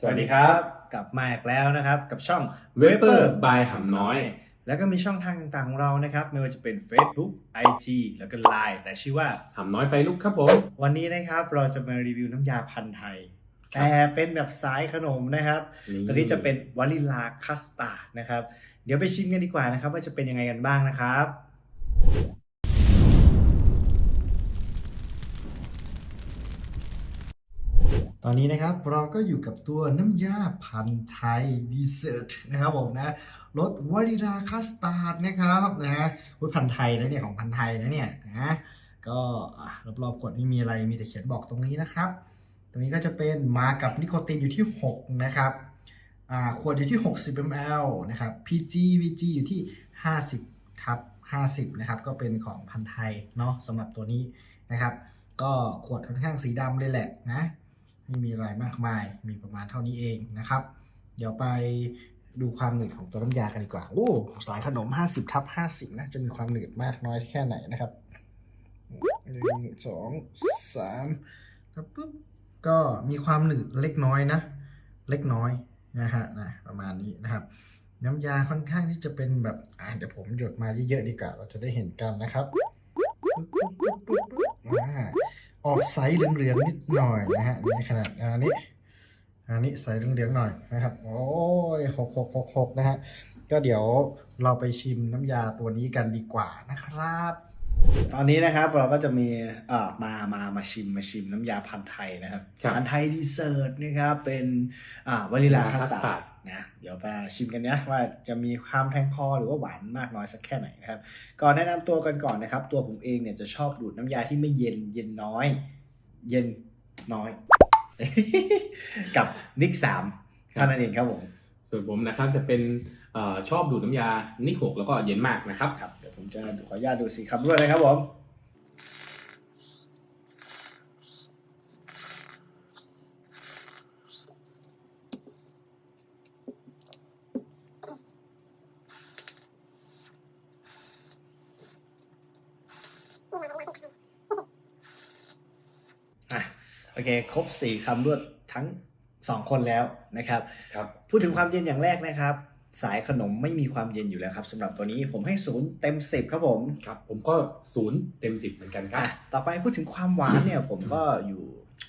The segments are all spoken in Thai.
สวัสดีครับ กลับมาอีกแล้วนะครับ กับช่อง Vapor by หำน้อย แล้วก็มีช่องทางต่างๆของเรานะครับ ไม่ว่าจะเป็น Facebook IG แล้วก็ Line แต่ชื่อว่าหำน้อยไฟลุกครับผม วันนี้นะครับเราจะมารีวิวน้ำยาพันธุ์ไทย ครับแต่เป็นแบบสายขนมนะครับตัวนี้จะเป็นวานิลาคัสตาร์ดนะครับ เดี๋ยวไปชิมกันดีกว่านะครับ ว่าจะเป็นยังไงกันบ้างนะครับ ตอนนี้นะครับเราก็อยู่กับตัวน้ำยาพันธุ์ไทยดีเซอร์ตนะครับผมนะรสวานิลาคัสตาร์ดนะครับนะฮะพันธุ์ไทยนะเนี่ยของพันธุ์ไทยนะเนี่ยนะก็อะรอบๆขวดไม่มีอะไรมีแต่เขียนบอกตรงนี้นะครับ ตรงนี้ก็จะเป็นมากับนิโคตินอยู่ที่ 6 นะครับอ่าขวดอยู่ที่ 60 ml นะครับ PG VG อยู่ที่ 50ทับ50 นะครับ ก็เป็นของพันธุ์ไทยเนาะสำหรับตัวนี้นะครับ ก็ขวดค่อนข้างสีดำเลยแหละนะ ไม่มีอะไรมากมายมีประมาณเท่านี้เองนะครับ เดี๋ยวไปดูความหนืดของตัวน้ำยากันดีกว่าโอ้สายขนม 50ทับ50 นะจะมีความหนืดมากน้อยแค่ไหนนะครับหนึ่งสองสามแล้วปุ๊บก็มีความหนืดเล็กน้อยนะ เล็กน้อยนะฮะนะประมาณนี้นะครับ น้ำยาค่อนข้างที่จะเป็นแบบอ่าเดี๋ยวผมหยดมาเยอะๆดีกว่าเราจะได้เห็นกันนะครับ ออ่าออกใสเหลืองๆนิดหน่อยนะฮะในขนาดอันนี้ อันนี้ใสเหลืองๆหน่อยนะครับ โอ้ยหกหกหกหกนะฮะก็เดี๋ยวเราไปชิมน้ำยาตัวนี้กันดีกว่านะครับ ตอนนี้นะครับเราก็จะมีเอ่อมามามาชิมมาชิมน้ำยาพันธุ์ไทยนะครับครับพันธุ์ไทยดีเซอร์ตนะครับเป็นอ่าวานิลา Vanilla คัสตา custard ร์ดนะเดี๋ยวไปชิมกันนะว่าจะมีความแทงคอหรือว่าหวานมากน้อยสักแค่ไหนนะครับก่อนแนะนำตัวกันก่อนนะครับ ตัวผมเองเนี่ยจะชอบดูดน้ำยาที่ไม่เย็นเย็นน้อย เย็นน้อย กับนิกสามเท่านั้นเองครับผม ส่วนผมนะครับจะเป็นเออ ชอบดูดน้ำยานิโคกแล้วก็เย็นมากนะครับครับเดี๋ยวผมจะขออนุญาตดูสีคำด้วยนะครับผมอะโอเค ครบสี่คำรวดทั้งสองคนแล้วนะครับครับ พูดถึงความเย็นอย่างแรกนะครับ สายขนมไม่มีความเย็นอยู่แล้วครับสำหรับตัวนี้ผมให้ศูนย์เต็มสิบครับผมครับผมก็ศูนย์เต็มสิบเหมือนกันครับ อะต่อไปพูดถึงความหวานเนี่ย ผมก็อยู่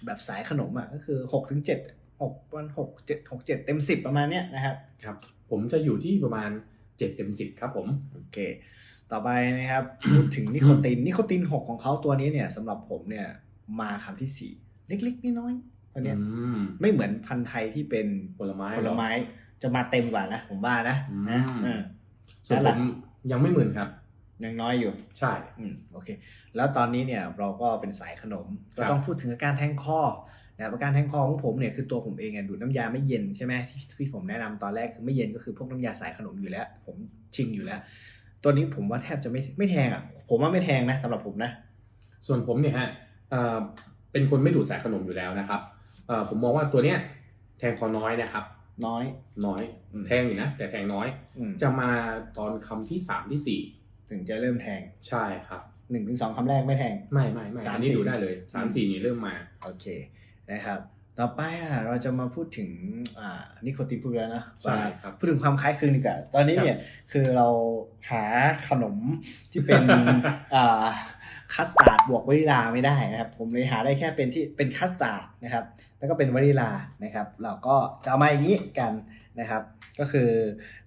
แบบสายขนมอะก็คือหกถึงเจ็ดหกวันหกเจ็ดหกเจ็ดเต็มสิบประมาณเนี้ยนะครับครับ ผมจะอยู่ที่ประมาณเจ็ดเต็มสิบครับผม โอเค ต่อไปนะครับ พูดถึงนิโคตินนิโคตินหกของเขาตัวนี้เนี่ยสำหรับผมเนี่ยมาคำที่สี่เล็กๆน้อยๆตัวเนี้ยอืมไม่เหมือนพันธุ์ไทยที่เป็นผลไม้ผลไม้ จะมาเต็มกว่านะผมว่านะอืมนะเออส่วนแล้วผล่ะมยังไม่หมื่นครับยังน้อยอยู่ ใช่อืมโอเค แล้วตอนนี้เนี่ยเราก็เป็นสายขนมก็ครับต้องพูดถึงอาการแทงคอนะครับอาการแทงคอของผมเนี่ยคือตัวผมเองอะดูดน้ำยาไม่เย็นใช่ไหมที่ที่ผมแนะนำตอนแรกคือไม่เย็นก็คือพวกน้ำยาสายขนมอยู่แล้ว ผมชิงอยู่แล้ว ตัวนี้ผมว่าแทบจะไม่ไม่แทงอะ ผมว่าไม่แทงนะสำหรับผมนะ ส่วนผมเนี่ยฮะเอ่อเป็นคนไม่ดูดสายขนมอยู่แล้วนะครับเอ่อผมมองว่าตัวเนี้ยแทงคอน้อยนะครับ น้อย น้อยอืม แทงอยู่นะ แต่แทงน้อย อืมจะมาตอนคำที่สามที่สี่ถึงจะเริ่มแทงใช่ครับ หนึ่งถึงสองคำแรกไม่แทง ไม่ไม่ไม่สามอันนี้สี่ ดูได้เลยสามสี่นี่เริ่มมา โอเคนะครับ ต่อไปอะเราจะมาพูดถึงอ่านิโคตินพูดแล้วนะใช่ครับพูดถึงความคล้ายคลึงดีกว่าตอนนี้เนี่ยคือเราหาขนมที่เป็น อ่า คัสตาร์ดบวกวานิลาไม่ได้นะครับ ผมเลยหาได้แค่เป็นที่เป็นคัสตาร์ดนะครับ แล้วก็เป็นวานิลานะครับ เราก็จะเอามาอย่างนี้กันนะครับ ก็คือ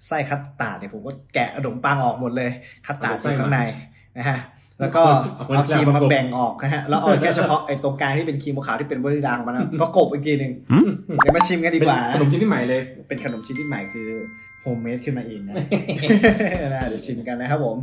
ไส้คัสตาร์ดเนี่ยผมก็แกะขนมปังออกหมดเลย คัสตาร์ดเอาไส้อยู่ข้างมาในนะฮะแล้วก็เอาเอาครีมประมากบแบ่งออกนะฮะแล้วเอาแค่เฉพาะไอ้ตรงกลางที่เป็นครีมขาวที่เป็นวานิลาของมันนะประกบอีกทีหนึ่งเดี๋ยวมาชิมกันดีกว่าเป็นขนมชนิดใหม่เลย เป็นขนมชิ้นที่ใหม่คือโฮมเมดขึ้นมาเองนะนะเดี๋ยวชิมกันนะครับผม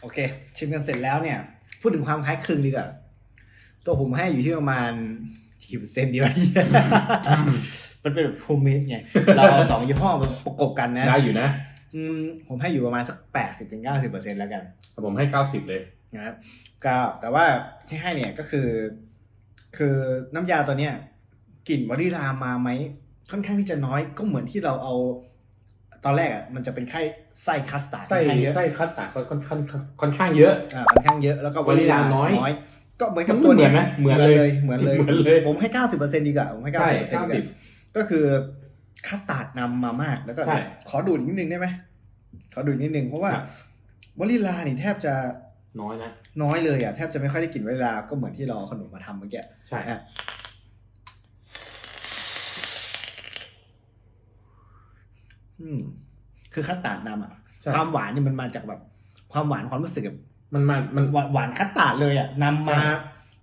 โอเค ชิมกันเสร็จแล้วเนี่ย พูดถึงความคล้ายคลึงดีกว่าตัวผมให้อยู่ที่ประมาณกี่เปอร์เซ็นต์ดีวะมันเป็นแบบโฮมเมดไงเราเอาสองยี่ห้อมาประกบกันนะได้อยู่นะอืมผมให้อยู่ประมาณสักแปดสิบถึงเก้าสิบเปอร์เซ็นต์แล้วกันผมให้เก้าสิบเลยนะครับก็แต่ว่าที่ให้เนี่ยก็คือ คือน้ำยาตัวเนี้ยกลิ่นวานิลามาไหมค่อนข้างที่จะน้อยก็เหมือนที่เราเอา ตอนแรกอะมันจะเป็นไข่ไส้คัสตาร์ดไส้ค่อนข้างเยอะไส้คัสตาร์ดค่อนข้างค่อนข้างเยอะ อ่าค่อนข้างเยอะแล้วก็วานิลลาน้อย ก็เหมือนกับมันตัวเนี้ยเหมือนไหมเหมือนเลยเหมือนเลยเหมือนเลยผมให้เก้าสิบเปอร์เซ็นต์ดีกว่าผมให้เก้าใช่สิบเปอร์เซ็นต์เก้าสิบก็คือคัสตาร์ดนำมามากแล้วก็ใช่ขอดูดนิดนึงได้ไหมขอดูดนิดนึงเพราะว่าครับวานิลลานี่แทบจะน้อยนะน้อยเลยอะแทบจะไม่ค่อยได้กลิ่นวานิลลาก็เหมือนที่เราเอาขนมมาทำเมื่อกี้ใช่ อะอืม คือคัสตาร์ดนำอะ ใช่ ความหวานนี่มันมาจากแบบ ความหวานความรู้สึกแบบมันมามันหวานหวานคัสตาร์ดเลยอะนำมาใช่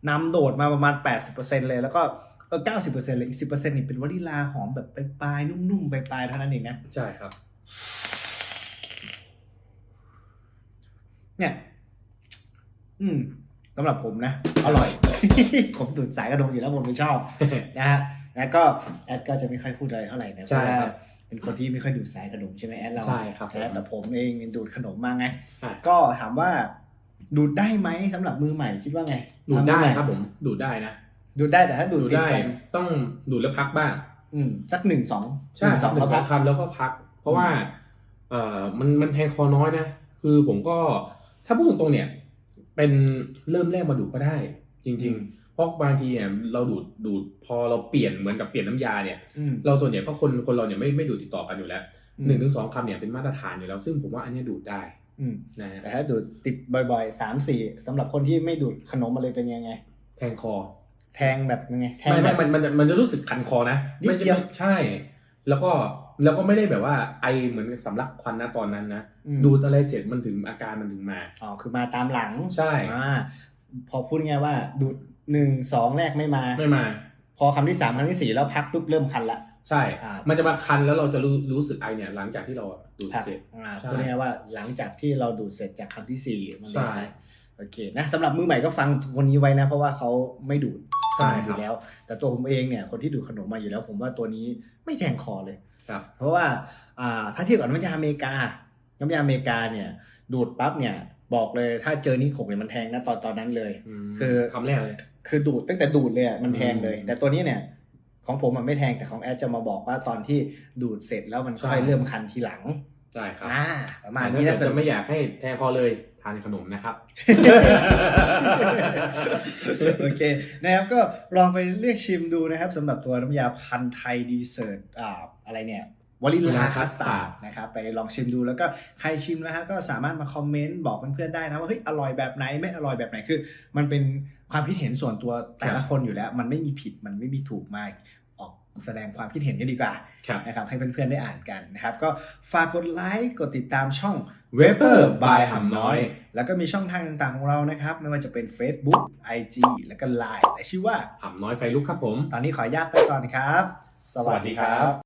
นำโดดมาประมาณแปดสิบเปอร์เซ็นเลย แล้วก็เออเก้าสิบเปอร์เซ็นเลยอีกสิบเปอร์เซ็นนี่เป็นวานิลลาหอมแบบปลายๆนุ่มๆปลายๆเท่านั้นเองนะ ใช่ครับ เนี่ย อืมสำหรับผมนะ อร่อย ผมดูดสายกระดมอยู่แล้วผมไม่ชอบ นะฮะแล้วก็แอดก็จะไม่ค่อยพูดอะไรเท่าไหร่นะเพใช่ราะว่าครับ เป็นคนที่ไม่ค่อยดูดสายขนมใช่ไหมแอดเราใช่ครับผมนะแต่ผมเองดูดขนมมาไงอะก็ถามว่าดูดได้ไหมสำหรับมือใหม่คิดว่าไง ดูดได้มือใหม่ครับผมดูดได้นะดูดได้แต่ถ้าดูดดูดติดได้กันต้องดูดแล้วพักบ้าง อืมสักหนึ่งสองใช่หนึ่งสสอองงหนึ่เขางสพัอกงคำแล้วก็พัก เพราะว่า เอ่อมันมันแทงคอน้อยนะคือผมก็ถ้าพูดตรงๆเนี่ย เป็นเริ่มแรกมาดูดก็ได้ จริง ๆ เพราะบางทีเนี่ยเราดูดดูดพอเราเปลี่ยนเหมือนกับเปลี่ยนน้ำยาเนี่ยอืมเราส่วนใหญ่ก็คนคนเราเนี่ยไม่ไม่ดูดติดต่อกันอยู่แล้วอืมหนึ่งถึงสองคำเนี่ยเป็นมาตรฐานอยู่แล้ว ซึ่งผมว่าอันเนี้ยดูดได้อืมนะฮะแต่ถ้าดูดติดบ่อยๆสามสี่สำหรับคนที่ไม่ดูดขนมมาเลยเป็นยังไง แทงคอ แทงแบบยังไงแทงไม่แบไม่บมันมันจะมันจะรู้สึกคันคอนะนิดไม่ใช่เดียวใช่ แล้วก็แล้วก็ไม่ได้แบบว่าไอเหมือนสำลักควันนะตอนนั้นนะอืมดูดอะไรเสร็จมันถึงอาการมันถึงมาอ๋อคือมาตามหลังใช่อ่าพอพูดง่ายๆว่าดูด หนึ่งสองแรกไม่มา ไม่มา พอคำที่สามคำที่สี่แล้วพักปุ๊บเริ่มคันละใช่อ่ามัมันจะมาคันแล้วเราจะรู้รู้สึกไอเนี่ยหลังจากที่เราดูดครับเสร็จอ่าใช่พูดง่ายๆว่าหลังจากที่เราดูดเสร็จจากคำที่สี่มันใช่เลยโอเคนะสำหรับมือใหม่ก็ฟังคนนี้ไว้นะ เพราะว่าเขาไม่ดูดใช่อครับยู่แล้ว แต่ตัวผมเองเนี่ยคนที่ดูดขนมมาอยู่แล้ว ผมว่าตัวนี้ไม่แทงคอเลยครับเพราะว่าอ่าถ้าเทียบกับน้ำยาอเมริกา น้ำยาอเมริกาเนี่ยดูดปั๊บเนี่ย บอกเลยถ้าเจอนี่ขกเนี่ยมันแทงนะตอนตอนนั้นเลยมคือคำแรกเลยคือดูดตั้งแต่ดูดเลยอะมันแทงเลยอืมแต่ตัวนี้เนี่ย ของผมมันไม่แทงแต่ของแอดจะมาบอกว่าตอนที่ดูดเสร็จแล้วมันใช่ค่อยเริ่มคันทีหลังใช่ครับอ่าประมาณแต่นี้ถ้านะเกิดจะไม่อยากให้แทงคอเลยทานขนมนะครับโอเคนะครับก็ลองไปเลือกชิมดูนะครับสำหรับตัวน้ำยาพันธุ์ไทยดีเซอร์ตอ่าอะไรเนี่ย วาลิลาคัสตาร์ดนะครับไปลองชิมดูแล้วก็ใครชิมแล้วฮะก็สามารถมาคอมเมนต์บอกเพื่อนๆได้นะว่าเฮ้ยอร่อยแบบไหนไม่อร่อยแบบไหนคือ มันเป็นความคิดเห็นส่วนตัวแต่ละคนอยู่แล้ว มันไม่มีผิดมันไม่มีถูกมากออกแสดงความคิดเห็นกันดีกว่าครับนะครับให้เพื่อนๆได้อ่านกันนะครับก็ฝากกดไลค์กดติดตามช่อง Weber by หำน้อย แล้วก็มีช่องทางต่างๆของเรานะครับ ไม่ว่าจะเป็น Facebook IG แล้วก็ Line แต่ชื่อว่าหำน้อยไฟลุกครับผม ตอนนี้ขออนุญาตไปก่อนครับ สวัสดีครับ